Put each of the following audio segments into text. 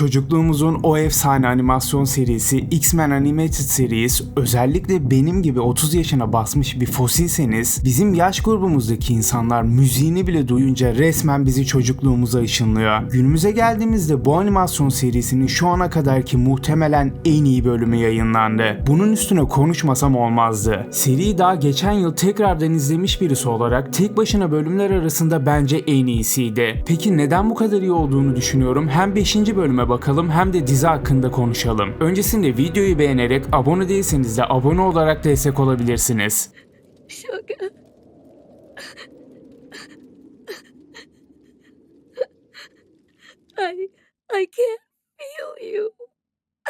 Çocukluğumuzun o efsane animasyon serisi X-Men Animated Series özellikle benim gibi 30 yaşına basmış bir fosilseniz bizim yaş grubumuzdaki insanlar müziğini bile duyunca resmen bizi çocukluğumuza ışınlıyor. Günümüze geldiğimizde bu animasyon serisinin şu ana kadarki muhtemelen en iyi bölümü yayınlandı. Bunun üstüne konuşmasam olmazdı. Seriyi daha geçen yıl tekrardan izlemiş birisi olarak tek başına bölümler arasında bence en iyisiydi. Peki neden bu kadar iyi olduğunu düşünüyorum? Hem 5. bölüme bakalım hem de dizi hakkında konuşalım. Öncesinde videoyu beğenerek abone değilseniz de abone olarak destek olabilirsiniz. Sugar. I I can't feel you.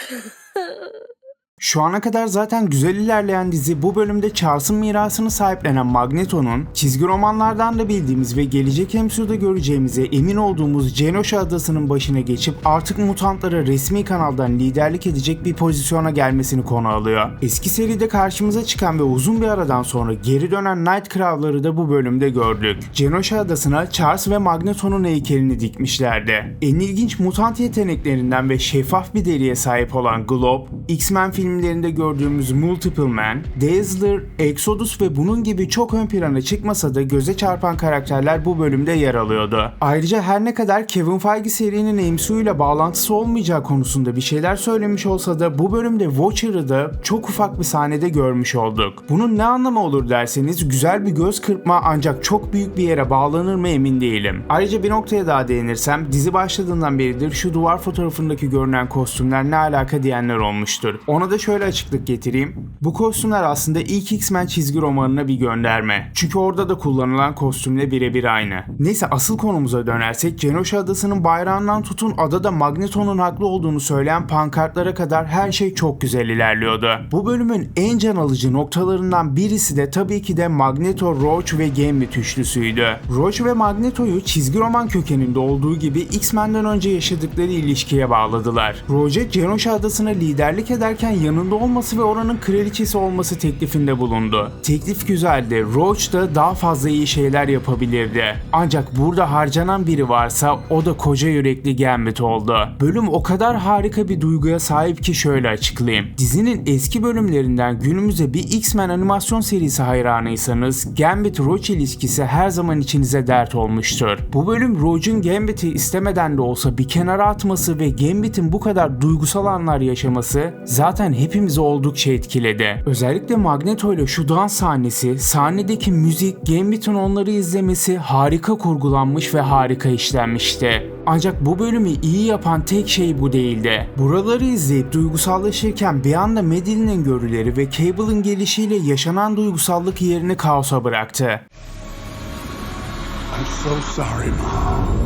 Şu ana kadar zaten güzel ilerleyen dizi bu bölümde Charles'ın mirasını sahiplenen Magneto'nun çizgi romanlardan da bildiğimiz ve gelecek MCU'da göreceğimize emin olduğumuz Genosha adasının başına geçip artık mutantlara resmi kanaldan liderlik edecek bir pozisyona gelmesini konu alıyor. Eski seride karşımıza çıkan ve uzun bir aradan sonra geri dönen Nightcrawler'ı da bu bölümde gördük. Genosha adasına Charles ve Magneto'nun heykelini dikmişlerdi. En ilginç mutant yeteneklerinden ve şeffaf bir deriye sahip olan Glob, X-Men filmlerinde gördüğümüz Multiple Man, Dazzler, Exodus ve bunun gibi çok ön plana çıkmasa da göze çarpan karakterler bu bölümde yer alıyordu. Ayrıca her ne kadar Kevin Feige serinin MCU ile bağlantısı olmayacağı konusunda bir şeyler söylemiş olsa da bu bölümde Watcher'ı da çok ufak bir sahnede görmüş olduk. Bunun ne anlamı olur derseniz güzel bir göz kırpma ancak çok büyük bir yere bağlanır mı emin değilim. Ayrıca bir noktaya daha değinirsem dizi başladığından beridir şu duvar fotoğrafındaki görünen kostümler ne alaka diyenler olmuştur. Ona da şöyle açıklık getireyim. Bu kostümler aslında ilk X-Men çizgi romanına bir gönderme. Çünkü orada da kullanılan kostümle birebir aynı. Neyse asıl konumuza dönersek Genosha adasının bayrağından tutun adada Magneto'nun haklı olduğunu söyleyen pankartlara kadar her şey çok güzel ilerliyordu. Bu bölümün en can alıcı noktalarından birisi de tabii ki de Magneto, Roach ve Gambit üçlüsüydü. Roach ve Magneto'yu çizgi roman kökeninde olduğu gibi X-Men'den önce yaşadıkları ilişkiye bağladılar. Roach'a Genosha adasına liderlik ederken yanında olması ve oranın kraliçesi olması teklifinde bulundu. Teklif güzeldi. Roach da daha fazla iyi şeyler yapabilirdi. Ancak burada harcanan biri varsa o da koca yürekli Gambit oldu. Bölüm o kadar harika bir duyguya sahip ki şöyle açıklayayım. Dizinin eski bölümlerinden günümüze bir X-Men animasyon serisi hayranıysanız Gambit Roach ilişkisi her zaman içinize dert olmuştur. Bu bölüm Roach'un Gambit'i istemeden de olsa bir kenara atması ve Gambit'in bu kadar duygusal anlar yaşaması zaten hepimizi oldukça etkiledi. Özellikle Magneto ile şu dans sahnesi, sahnedeki müzik, Gambit'in onları izlemesi harika kurgulanmış ve harika işlenmişti. Ancak bu bölümü iyi yapan tek şey bu değildi. Buraları izleyip duygusallaşırken bir anda Madeline'in görüleri ve Cable'ın gelişiyle yaşanan duygusallık yerini kaosa bıraktı. I'm so sorry, Mom.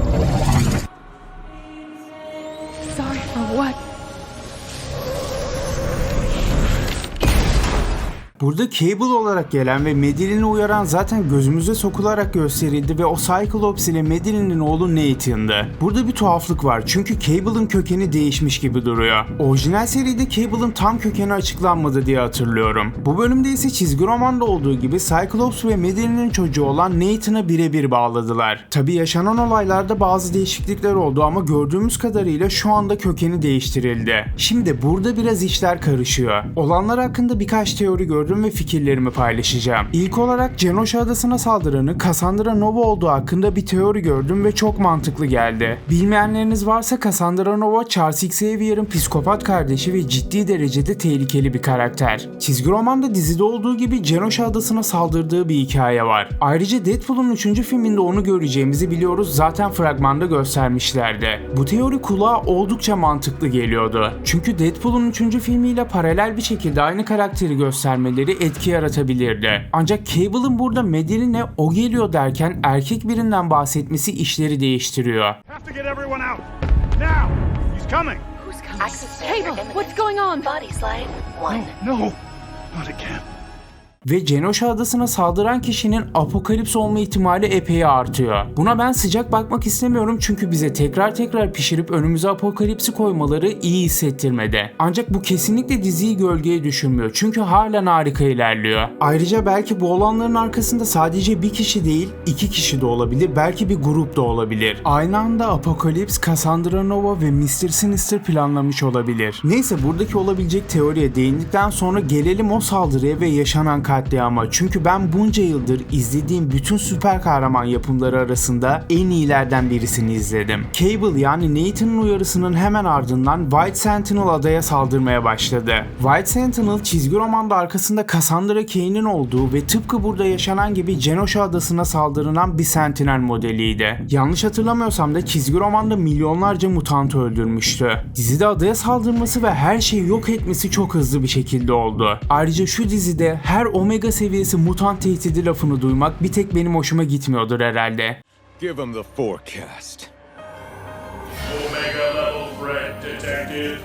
Burada Cable olarak gelen ve Madeline'i uyaran zaten gözümüze sokularak gösterildi ve o Cyclops ile Madeline'in oğlu Nathan'dı. Burada bir tuhaflık var çünkü Cable'ın kökeni değişmiş gibi duruyor. Orijinal seride Cable'ın tam kökeni açıklanmadı diye hatırlıyorum. Bu bölümde ise çizgi romanda olduğu gibi Cyclops ve Madeline'in çocuğu olan Nathan'a birebir bağladılar. Tabi yaşanan olaylarda bazı değişiklikler oldu ama gördüğümüz kadarıyla şu anda kökeni değiştirildi. Şimdi burada biraz işler karışıyor. Olanlar hakkında birkaç teori gördüm ve fikirlerimi paylaşacağım. İlk olarak Genosha adasına saldıranı Cassandra Nova olduğu hakkında bir teori gördüm ve çok mantıklı geldi. Bilmeyenleriniz varsa Cassandra Nova Charles Xavier'ın psikopat kardeşi ve ciddi derecede tehlikeli bir karakter. Çizgi romanda dizide olduğu gibi Genosha adasına saldırdığı bir hikaye var. Ayrıca Deadpool'un 3. filminde onu göreceğimizi biliyoruz zaten fragmanda göstermişlerdi. Bu teori kulağa oldukça mantıklı geliyordu. Çünkü Deadpool'un 3. filmiyle paralel bir şekilde aynı karakteri göstermeleri etki yaratabilirdi. Ancak Cable'ın burada Madeline o geliyor derken erkek birinden bahsetmesi işleri değiştiriyor. Cable, what's going on? Body slide. One. No! Not again. Ve Genosha adasına saldıran kişinin apokalips olma ihtimali epey artıyor. Buna ben sıcak bakmak istemiyorum çünkü bize tekrar tekrar pişirip önümüze apokalipsi koymaları iyi hissettirmedi. Ancak bu kesinlikle diziyi gölgeye düşürmüyor çünkü halen harika ilerliyor. Ayrıca belki bu olanların arkasında sadece bir kişi değil, iki kişi de olabilir, belki bir grup da olabilir. Aynı anda Apokalips, Cassandra Nova ve Mr. Sinister planlamış olabilir. Neyse buradaki olabilecek teoriye değindikten sonra gelelim o saldırıya ve yaşanan katliama. Çünkü ben bunca yıldır izlediğim bütün süper kahraman yapımları arasında en iyilerden birisini izledim. Cable yani Nathan'ın uyarısının hemen ardından White Sentinel adaya saldırmaya başladı. White Sentinel çizgi romanda arkasında Cassandra Cain'in olduğu ve tıpkı burada yaşanan gibi Genosha adasına saldırılan bir Sentinel modeliydi. Yanlış hatırlamıyorsam da çizgi romanda milyonlarca mutant öldürmüştü. Dizide adaya saldırması ve her şeyi yok etmesi çok hızlı bir şekilde oldu. Ayrıca şu dizide her omega seviyesi mutant tehdidi lafını duymak bir tek benim hoşuma gitmiyordur herhalde. Give him the forecast. Omega level threat detected.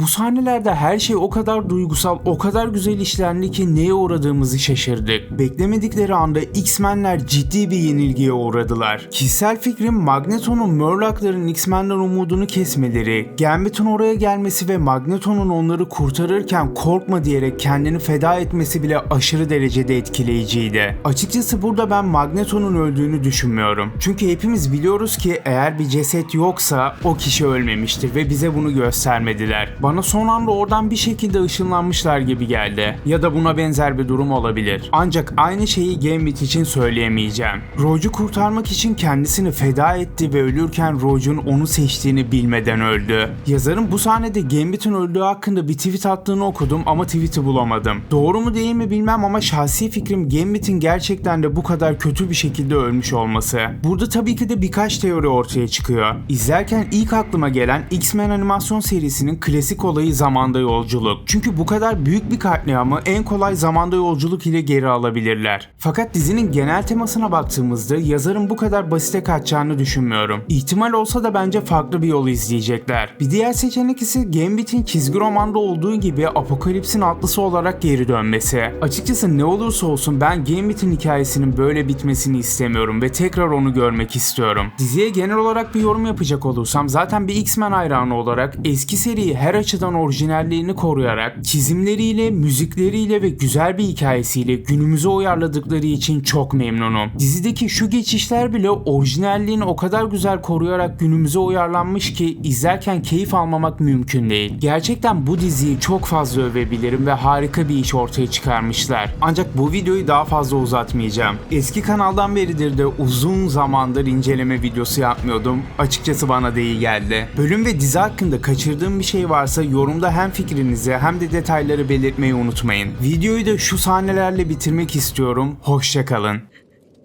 Bu sahnelerde her şey o kadar duygusal, o kadar güzel işlendi ki neye uğradığımızı şaşırdık. Beklemedikleri anda X-Men'ler ciddi bir yenilgiye uğradılar. Kişisel fikrim Magneto'nun Murlock'ların X-Men'den umudunu kesmeleri, Gambit'in oraya gelmesi ve Magneto'nun onları kurtarırken korkma diyerek kendini feda etmesi bile aşırı derecede etkileyiciydi. Açıkçası burada ben Magneto'nun öldüğünü düşünmüyorum. Çünkü hepimiz biliyoruz ki eğer bir ceset yoksa o kişi ölmemiştir ve bize bunu göstermediler. Bana son anda oradan bir şekilde ışınlanmışlar gibi geldi. Ya da buna benzer bir durum olabilir. Ancak aynı şeyi Gambit için söyleyemeyeceğim. Rogue'u kurtarmak için kendisini feda etti ve ölürken Rogue'un onu seçtiğini bilmeden öldü. Yazarın bu sahnede Gambit'in öldüğü hakkında bir tweet attığını okudum ama tweet'i bulamadım. Doğru mu değil mi bilmem ama şahsi fikrim Gambit'in gerçekten de bu kadar kötü bir şekilde ölmüş olması. Burada tabii ki de birkaç teori ortaya çıkıyor. İzlerken ilk aklıma gelen X-Men animasyon serisinin klasik olayı zamanda yolculuk. Çünkü bu kadar büyük bir katliamı en kolay zamanda yolculuk ile geri alabilirler. Fakat dizinin genel temasına baktığımızda yazarın bu kadar basite kaçacağını düşünmüyorum. İhtimal olsa da bence farklı bir yol izleyecekler. Bir diğer seçenek ise Gambit'in çizgi romanda olduğu gibi Apokalips'in atlısı olarak geri dönmesi. Açıkçası ne olursa olsun ben Gambit'in hikayesinin böyle bitmesini istemiyorum ve tekrar onu görmek istiyorum. Diziye genel olarak bir yorum yapacak olursam zaten bir X-Men hayranı olarak eski seriyi her açıdan orijinalliğini koruyarak çizimleriyle, müzikleriyle ve güzel bir hikayesiyle günümüze uyarladıkları için çok memnunum. Dizideki şu geçişler bile orijinalliğini o kadar güzel koruyarak günümüze uyarlanmış ki izlerken keyif almamak mümkün değil. Gerçekten bu diziyi çok fazla övebilirim ve harika bir iş ortaya çıkarmışlar. Ancak bu videoyu daha fazla uzatmayacağım. Eski kanaldan beridir de uzun zamandır inceleme videosu yapmıyordum. Açıkçası bana da geldi. Bölüm ve dizi hakkında kaçırdığım bir şey varsa varsa yorumda hem fikrinizi hem de detayları belirtmeyi unutmayın. Videoyu da şu sahnelerle bitirmek istiyorum. Hoşçakalın.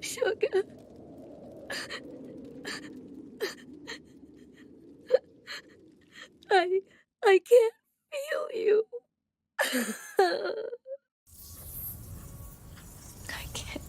Şoka. I, I can't feel you. I can't.